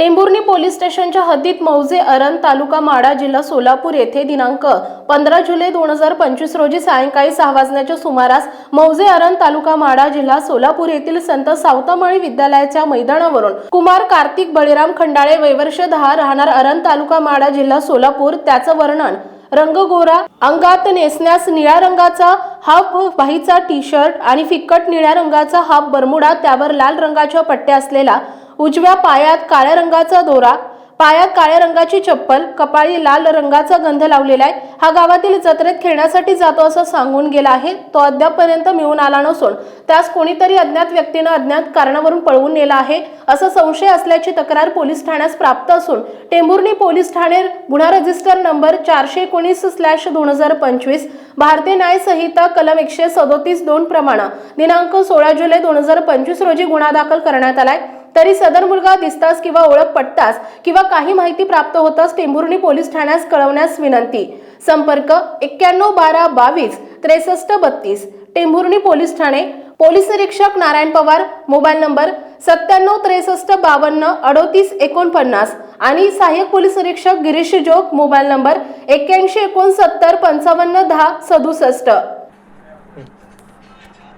Tembhurni police स्टेशनच्या हद्दीत मौजे अरण तालुका माडा जिल्हा सोलापूर येथे दिनांक पंधरा जुलै दोन हजार पंचवीस रोजी सायंकाळी सहा वाजण्याच्या सुमारास मौजे अरण तालुका माडा जिल्हा सोलापूर येथील संत सावतामाळी विद्यालयाच्या मैदानावरून कुमार कार्तिक बळीराम खंडाळे वैवर्ष दहा राहणार अरण तालुका माडा जिल्हा सोलापूर त्याचं वर्णन रंग गोरा अंगात नेसण्यास निळ्या रंगाचा हाफ बाहीचा टी शर्ट आणि फिक्कट निळ्या रंगाचा हाफ बरमुडा त्यावर लाल रंगाच्या पट्ट्या असलेला उजव्या पायात काळ्या रंगाचा दोरा पायात काळ्या रंगाची चप्पल कपाळी लाल रंगाचा गंध लावलेला आहे. हा गावातील जत्रेत खेळण्यासाठी जातो असं सांगून गेला आहे. तो अद्यापपर्यंत मिळून आला नसून त्यास कोणीतरी अज्ञात व्यक्तीनं अज्ञात कारणावरून पळवून नेला आहे असा संशय असल्याची तक्रार पोलीस ठाण्यास प्राप्त असून टेंभुर्णी पोलीस ठाणे गुन्हा रजिस्टर नंबर चारशे एकोणीस स्लॅश दोन हजार पंचवीस भारतीय न्याय संहिता कलम एकशे सदोतीस दोन प्रमाणे दिनांक सोळा जुलै दोन हजार पंचवीस रोजी गुन्हा दाखल करण्यात आलाय. तरी सदर मुलगा दिसताच किंवा ओळख पटताच किंवा काही माहिती प्राप्त होताच टेंभुर्णी पोलीस ठाण्यास कळवण्यास विनंती. संपर्क एक्क्याण्णव बारा बावीस त्रेसष्ट बत्तीस. टेंभुर्णी पोलीस ठाणे. पोलीस निरीक्षक नारायण पवार. मोबाईल नंबर सत्त्याण्णव त्रेसष्ट बावन्न अडोतीस एकोणपन्नास आणि सहाय्यक पोलीस निरीक्षक गिरीश जोग. मोबाईल नंबर एक्क्याऐंशी एकोणसत्तर पंचावन्न दहा सदुसष्ट.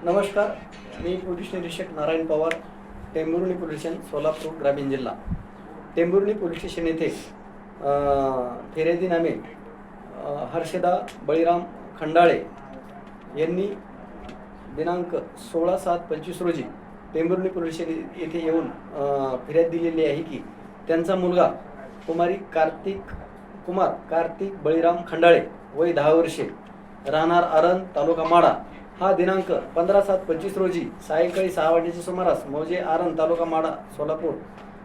नमस्कार मी पोलीस निरीक्षक नारायण पवार. टेंभुर्णी पोलीस स्टेशन सोलापूर ग्रामीण जिल्हा. टेंभुर्णी पोलीस स्टेशन येथे अ, फिर्यादीनामे हर्षदा बळीराम खंडाळे यांनी दिनांक सोळा सात पंचवीस रोजी टेंभुर्णी पोलीस स्टेशन येथे येऊन फिर्याद दिलेली आहे की त्यांचा मुलगा कुमारी कार्तिक कुमार कार्तिक बळीराम खंडाळे वय दहा वर्षे राहणार आरण तालुका माडा हा दिनांक पंधरा सात पंचवीस रोजी सायंकाळी सहा वाजेच्या सुमारास मौजे आरण तालुका माडा सोलापूर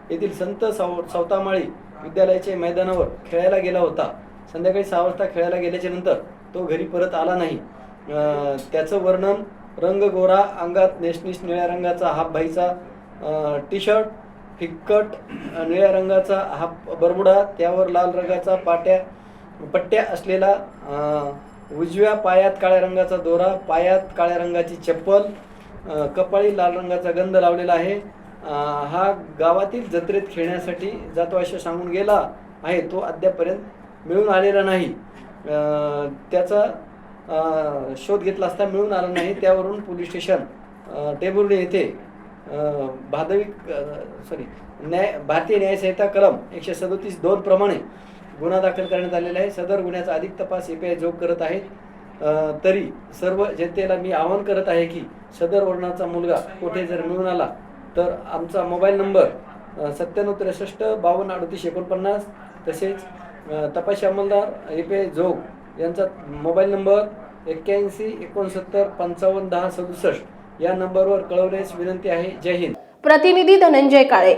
येथील संत साव सवतामाळी विद्यालयाच्या मैदानावर खेळायला गेला होता. संध्याकाळी सहा वाजता खेळायला गेल्याच्यानंतर तो घरी परत आला नाही. त्याचं वर्णन रंग गोरा अंगात नेसनीस निळ्या रंगाचा हाफ भाईचा टी शर्ट फिक्कट निळ्या रंगाचा हाफ बरबुडा त्यावर लाल रंगाचा पाट्या पट्ट्या असलेला उजव्या पायात काळ्या रंगाचा दोरा पायात काळ्या रंगाची चप्पल कपाळी लाल रंगाचा गंध लावलेला आहे. हा गावातील जत्रेत खेळण्यासाठी जातो असे सांगून गेला आहे. तो अद्यापर्यंत मिळून आलेला नाही. त्याचा शोध घेतला असता मिळून आला नाही. त्यावरून पोलीस स्टेशन टेबुर्डे येथे भादवी भादविक सॉरी न्याय भारतीय न्यायसंहिता कलम एकशे सदोतीस दोन प्रमाणे गुन्हा दाखल करण्यात आलेला आहे. सदर गुन्ह्याचा अधिक तपास एपीआय जोग करत आहेत. तरी सर्व जनतेला मी आवाहन करत आहे की सदर वर्णाचा मुलगा कुठे जर मिळून आला तर आमचा मोबाईल नंबर सत्त्याण्णव त्रेसष्ट बावन्न अडतीस एकोणपन्नास तसेच तपाशी अंमलदार एपीआय जोग यांचा मोबाईल नंबर एक्क्याऐंशी एकोणसत्तर पंचावन्न दहा सदुसष्ट या नंबरवर कळवण्यास विनंती आहे. जय हिंद. प्रतिनिधी धनंजय काळे.